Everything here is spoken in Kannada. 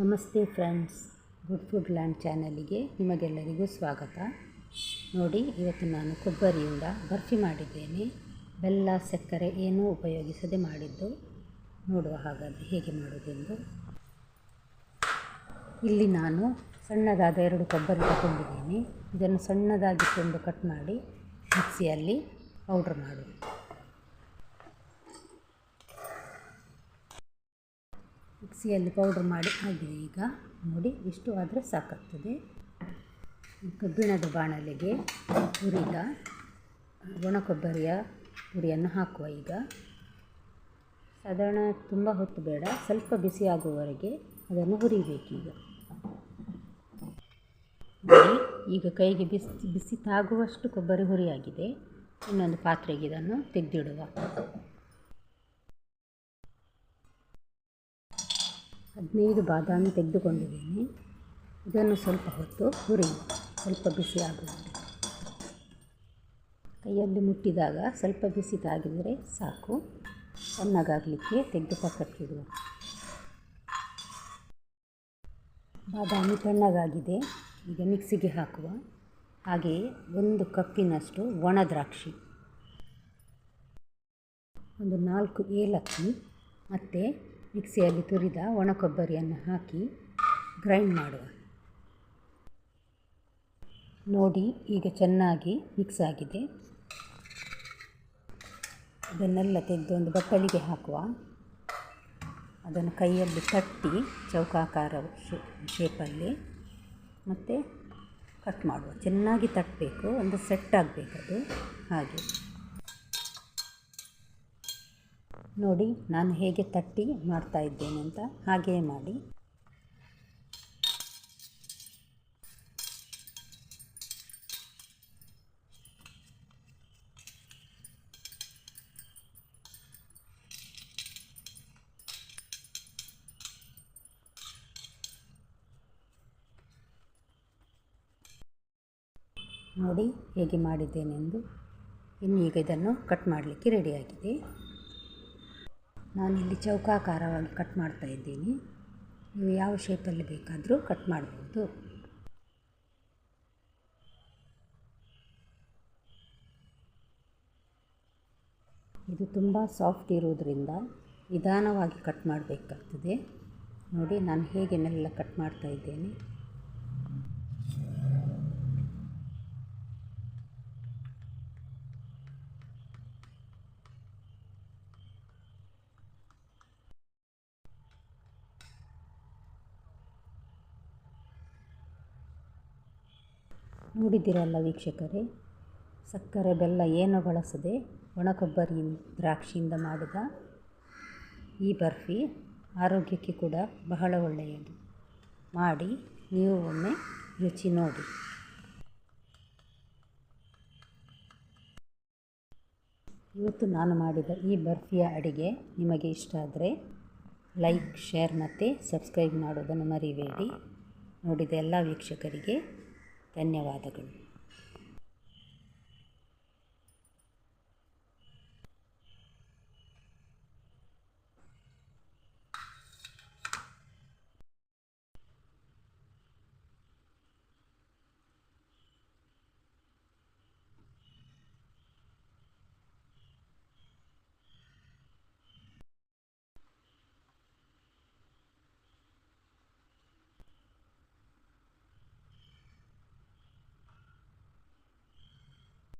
ನಮಸ್ತೆ ಫ್ರೆಂಡ್ಸ್, ಗುಡ್ ಫುಡ್ ಲ್ಯಾಂಡ್ ಚಾನಲಿಗೆ ನಿಮಗೆಲ್ಲರಿಗೂ ಸ್ವಾಗತ. ನೋಡಿ, ಇವತ್ತು ನಾನು ಕೊಬ್ಬರಿಯಿಂದ ಬರ್ಫಿ ಮಾಡಿದ್ದೇನೆ. ಬೆಲ್ಲ, ಸಕ್ಕರೆ ಏನೂ ಉಪಯೋಗಿಸದೆ ಮಾಡಿದ್ದು. ನೋಡುವ ಹಾಗಾದರೆ ಹೇಗೆ ಮಾಡೋದೆಂದು. ಇಲ್ಲಿ ನಾನು ಸಣ್ಣದಾದ ಎರಡು ಕೊಬ್ಬರಿ ತಗೊಂಡಿದ್ದೀನಿ. ಇದನ್ನು ಸಣ್ಣದಾಗಿ ತುಂಡು ಕಟ್ ಮಾಡಿ ಮಿಕ್ಸಿಯಲ್ಲಿ ಪೌಡ್ರ್ ಮಾಡುವುದು ಮಿಕ್ಸಿಯಲ್ಲಿ ಪೌಡ್ರ್ ಮಾಡಿ ಆಗಿದೆ ಈಗ ನೋಡಿ ಇಷ್ಟು ಆದರೆ ಸಾಕಾಗ್ತದೆ. ಕಬ್ಬಿಣದ ಬಾಣಲೆಗೆ ಹುರಿದ ಒಣ ಕೊಬ್ಬರಿಯ ಪುಡಿಯನ್ನು ಹಾಕುವ ಈಗ. ಸಾಧಾರಣ ತುಂಬ ಹೊತ್ತು ಬೇಡ, ಸ್ವಲ್ಪ ಬಿಸಿ ಆಗುವವರೆಗೆ ಅದನ್ನು ಹುರಿಬೇಕೀಗ ಈಗ ಕೈಗೆ ಬಿಸಿ ಬಿಸಿ ತಾಗುವಷ್ಟು ಕೊಬ್ಬರಿ ಹುರಿಯಾಗಿದೆ. ಇನ್ನೊಂದು ಪಾತ್ರೆಗೆ ಇದನ್ನು ತೆಗೆದಿಡುವ. ಹದಿನೈದು ಬಾದಾಮಿ ತೆಗೆದುಕೊಂಡಿದ್ದೇನೆ. ಇದನ್ನು ಸ್ವಲ್ಪ ಹೊತ್ತು ಹುರಿ ಸ್ವಲ್ಪ ಬಿಸಿ ಆಗುವುದು ಕೈಯಲ್ಲಿ ಮುಟ್ಟಿದಾಗ ಸ್ವಲ್ಪ ಬಿಸಿ ತಾಗಿದರೆ ಸಾಕು. ತಣ್ಣಗಾಗಲಿಕ್ಕೆ ತೆಗೆದು ಪಕ್ಕಕ್ಕಿಡುವ. ಬಾದಾಮಿ ತಣ್ಣಗಾಗಿದೆ. ಈಗ ಮಿಕ್ಸಿಗೆ ಹಾಕುವ. ಹಾಗೆಯೇ ಒಂದು ಕಪ್ಪಿನಷ್ಟು ಒಣ ದ್ರಾಕ್ಷಿ, ಒಂದು ನಾಲ್ಕು ಏಲಕ್ಕಿ, ಮತ್ತು ಮಿಕ್ಸಿಯಲ್ಲಿ ತುರಿದ ಒಣ ಕೊಬ್ಬರಿಯನ್ನು ಹಾಕಿ ಗ್ರೈಂಡ್ ಮಾಡುವ. ನೋಡಿ, ಈಗ ಚೆನ್ನಾಗಿ ಮಿಕ್ಸ್ ಆಗಿದೆ. ಅದನ್ನೆಲ್ಲ ತೆಗೆದು ಒಂದು ಬಟ್ಟಲಿಗೆ ಹಾಕುವ. ಅದನ್ನು ಕೈಯಲ್ಲಿ ತಟ್ಟಿ ಚೌಕಾಕಾರ ಶೇಪಲ್ಲಿ ಮತ್ತು ಕಟ್ ಮಾಡುವ. ಚೆನ್ನಾಗಿ ತಟ್ಟಬೇಕು, ಒಂದು ಸೆಟ್ ಆಗಬೇಕದು ಹಾಗೆ. ನೋಡಿ, ನಾನು ಹೇಗೆ ತಟ್ಟಿ ಮಾಡ್ತಾ ಇದ್ದೇನೆ ಅಂತ ಹಾಗೆಯೇ ಮಾಡಿ. ನೋಡಿ, ಹೇಗೆ ಮಾಡಿದ್ದೇನೆಂದು. ಇನ್ನೀಗ ಇದನ್ನು ಕಟ್ ಮಾಡಲಿಕ್ಕೆ ರೆಡಿಯಾಗಿದೆ ನಾನಿಲ್ಲಿ ಚೌಕಾಕಾರವಾಗಿ ಕಟ್ ಮಾಡ್ತಾ ಇದ್ದೀನಿ. ನೀವು ಯಾವ ಶೇಪಲ್ಲಿ ಬೇಕಾದರೂ ಕಟ್ ಮಾಡ್ಬೋದು. ಇದು ತುಂಬ ಸಾಫ್ಟ್ ಇರೋದ್ರಿಂದ ನಿಧಾನವಾಗಿ ಕಟ್ ಮಾಡಬೇಕಾಗ್ತದೆ. ನೋಡಿ, ನಾನು ಹೇಗೆ ನೆಲ್ಲ ಕಟ್ ಮಾಡ್ತಾ ಇದ್ದೇನೆ. ನೋಡಿದ್ದೀರಲ್ಲ ವೀಕ್ಷಕರೇ? ಸಕ್ಕರೆ ಬೆಲ್ಲ ಏನು ಬಳಸದೆ ಒಣ ಕೊಬ್ಬರಿ ದ್ರಾಕ್ಷಿಯಿಂದ ಮಾಡಿದ ಈ ಬರ್ಫಿ ಆರೋಗ್ಯಕ್ಕೆ ಕೂಡ ಬಹಳ ಒಳ್ಳೆಯದು. ಮಾಡಿ ನೀವು ಒಮ್ಮೆ ರುಚಿ ನೋಡಿ. ಇವತ್ತು ನಾನು ಮಾಡಿದ ಈ ಬರ್ಫಿಯ ಅಡಿಗೆ ನಿಮಗೆ ಇಷ್ಟ ಆದರೆ ಲೈಕ್, ಶೇರ್ ಮತ್ತು ಸಬ್ಸ್ಕ್ರೈಬ್ ಮಾಡೋದನ್ನು ಮರಿಬೇಡಿ. ನೋಡಿದ ಎಲ್ಲ ವೀಕ್ಷಕರಿಗೆ ಧನ್ಯವಾದಗಳು